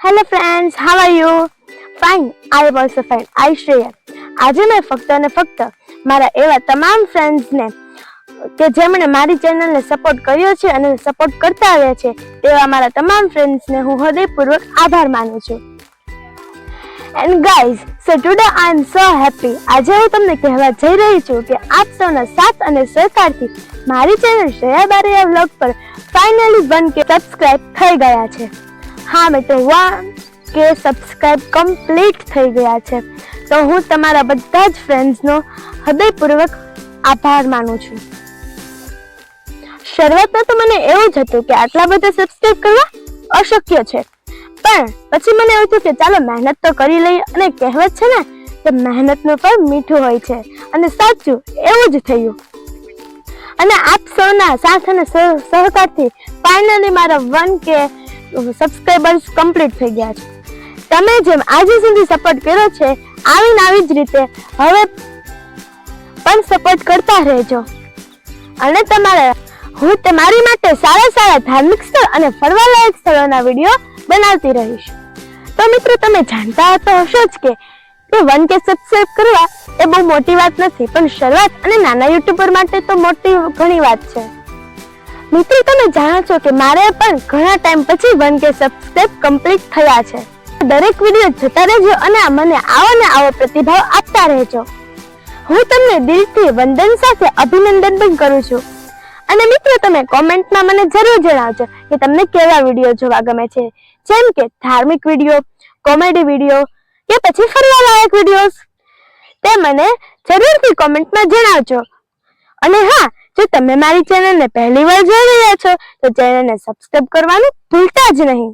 Hello friends how are you fine I am also fine I Shreya આજે મેં ફક્ત અને ફક્ત મારા એવા તમામ ફ્રેન્ડ્સને કે જેમણે મારી ચેનલને સપોર્ટ કર્યો છે અને સપોર્ટ કરતા આવ્યા છે, તેવા મારા તમામ ફ્રેન્ડ્સને હું હૃદયપૂર્વક આભાર માનું છું. And guys so today I am so happy આજે હું તમને કહેવા જઈ રહી છું કે આપ સૌના સાથ અને સહકારથી મારી ચેનલ શ્રેયા બારૈયા વ્લોગ પર ફાઇનલી વન કે સબસ્ક્રાઇબ થઈ ગયા છે. હા મિત્રો વન કે સબસ્ક્રાઈબ કમ્પ્લીટ થઈ ગયા છે. તો હું તમારા બધા જ ફ્રેન્ડ્સનો હૃદયપૂર્વક આભાર માનું છું. શરૂઆતમાં તો મને એવું જ હતું કે આટલા બધા સબસ્ક્રાઈબ કરવા અશક્ય છે. પણ પછી મને એવું થયું કે ચાલો મહેનત તો કરી લઈએ અને કહેવત છે ને કે મહેનતનું ફળ મીઠું હોય છે. અને સાચું, એવું જ થયું. અને આપ સૌના સાથ અને સહ- સહકારથી ફાઇનલી મારા વન કે સબસ્ક્રાઇબર્સ કમ્પ્લીટ થઈ ગયા છે. તમે જેમ આજે સુધી સપોર્ટ કર્યો છે આવી આવી જ રીતે હવે પણ સપોર્ટ કરતા રહેજો. અને તમારે, હું તમારી માટે સારા સારા ધાર્મિક સ્થળ અને ફરવાલાયક સ્થળોના વીડિયો બનાવતી રહીશ. તો મિત્રો, તમે જાણતા તો હશો જ કે કે વન કે સબસ્ક્રાઇબ કરવા એ બહુ મોટી વાત નથી, પણ શરૂઆત અને નાના યુટ્યુબર માટે તો મોટી ઘણી વાત છે. મિત્રો, તમે જાણો છો કે મારે પણ ઘણા ટાઈમ પછી વન કે સબસ્ક્રાઇબ કમ્પ્લીટ થયા છે. દરેક વીડિયો જોતા રહેજો અને મને આવો ને આવો પ્રતિભાવ આપતા રહેજો. હું તમને દિલથી વંદન સાથે અભિનંદન પણ કરું છું. અને મિત્રો, તમે કોમેન્ટમાં મને જરૂર જણાવજો કે તમને કેવા વીડિયો જોવા ગમે છે. જેમ કે ધાર્મિક વીડિયો કોમેડી વીડિયો કે પછી ફરવા લાયક વિડીયોઝ તે મને જરૂરથી કોમેન્ટમાં જણાવજો. અને હા જો તમે મારી ચેનલને પહેલી જોઈ રહ્યા છો તો ચેનલને સબસ્ક્રાઇબ કરવાનું ભૂલતા જ નહીં.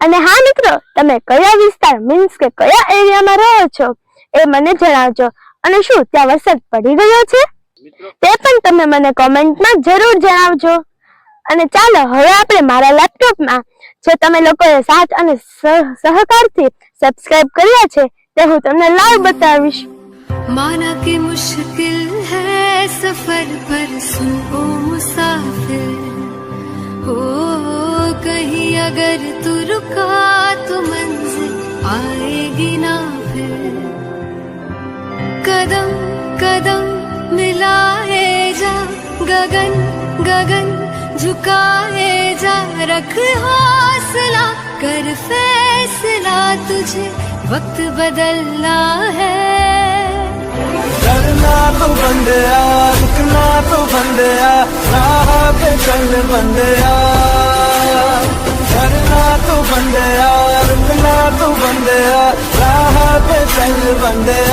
અને હા મિત્રો તમે કયા વિસ્તાર મીન્સ કે કયા એરિયામાં રહો છો એ મને જણાવજો. અને શું ત્યાં વરસાદ પડી ગયો છે? તે પણ તમે મને કોમેન્ટમાં જરૂર જણાવજો. અને ચાલો હવે આપણે મારા લેપટોપમાં જે તમે લોકોએ સાથ અને સહકારથી સબસ્ક્રાઇબ કર્યા છે તે હું તમને લાઈવ બતાવીશ. માના કે મુશ્કેલ હૈ सफ़र पर सुन मुसाफिर। हो कहीं अगर तू रुका तो मंजिल आएगी ना फिर। कदम कदम मिलाए जा, गगन गगन झुकाए जा, रख हौसला, कर फैसला, तुझे वक्त बदलना है। ਰੁਕਣਾ ਤੂੰ ਬੰਦਿਆ ਰੁਕਣਾ ਤੂੰ ਬੰਦਿਆ ਰਾਹ ਤੇ ਚੱਲ ਬੰਦਿਆ ਕਰਨਾ ਤੂੰ ਬੰਦਿਆ ਰੁਕਣਾ ਤੂੰ ਬੰਦਿਆ ਰਾਹ ਤੇ ਚੱਲ ਬੰਦਿਆ